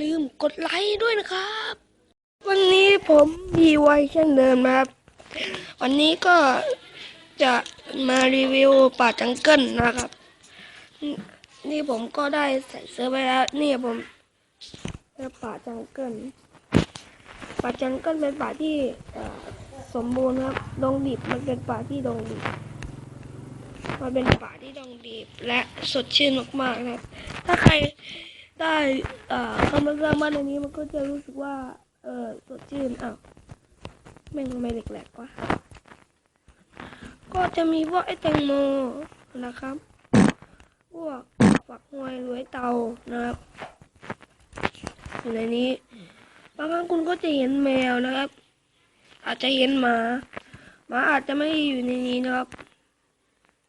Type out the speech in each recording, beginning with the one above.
ลืมกดไลค์ด้วยนะครับ วันนี้ผมมีไวเช่นเดิมนะครับ วันนี้ก็จะมารีวิวป่าจังเกิลนะครับ นี่ผมก็ได้ใส่เสื้อไปแล้ว นี่ผมเป็นป่าจังเกิลป่าจังเกิลเป็นป่าที่สมบูรณ์ครับดงดิบมันเป็นป่าที่ดงดิบมันเป็นป่าที่ดงดีบและสดชื่นมากๆนะครับ ถ้าใคร ได้อ่อเข้ามาสร้างบ้านในนี้มันก็จะรู้สึกว่า เออสดชื่นอ้าวแม่งทำไมแหลกๆวะก็จะมีพวกไอ้แตงโมนะครับ พวกฝักหวยรวยเตานะครับอยู่ในนี้ บางครั้งคุณก็จะเห็นแมวนะครับ อาจจะเห็นหมาหมาอาจจะไม่อยู่ในนี้นะครับ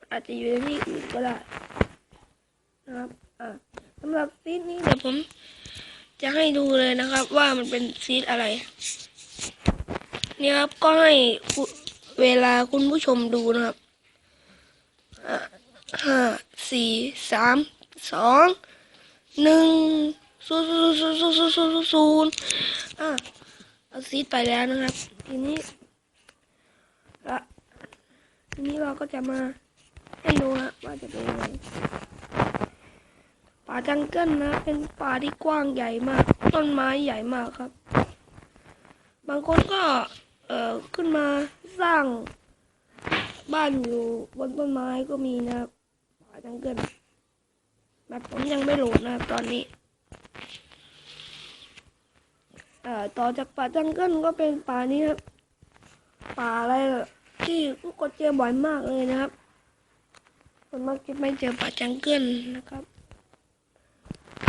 อาจจะอยู่ในที่อื่นก็ได้นะครับ อ่าสำหรับซีด นี้เดี๋ยวผม จะให้ดูเลยนะครับ ว่ามันเป็นซีดอะไรเนี่ยครับก็ให้เวลาคุณผู้ชมดูนะครับห้าสี่สามสองหนึ่งศูนย์ศูนย์ศูนย์ศูนย์ศูนย์ศูนย์ศูนย์อ่าเอาซีดไปแล้วนะครับ ทีนี้ละทีนี้เราก็จะมาให้ดูนะว่าจะเป็นยังไงาจังเกิลนะ เป็นป่าที่กว้างใหญ่มาก ต้นไม้ใหญ่มากครับ บางคนก็ เอ่อขึ้นมาสร้างบ้านอยู่บนต้นไม้ก็มีนะป่าจังเกิลแบบผมยังไม่โหลดนะตอนนี้ เอ่อต่อจากป่าจังเกิลก็เป็นป่านี้ครับ ป่าอะไรที่ผู้คนเจอบ่อยมากเลยนะครับส่วนมากจะไม่เจอป่าจังเกิลนะครับ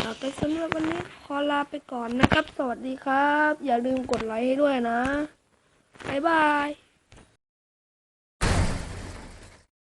เอไปสำหรับวันนี้ขอลาไปก่อนนะครับ สวัสดีครับ อย่าลืมกดไลค์ให้ด้วยนะ บ๊ายบาย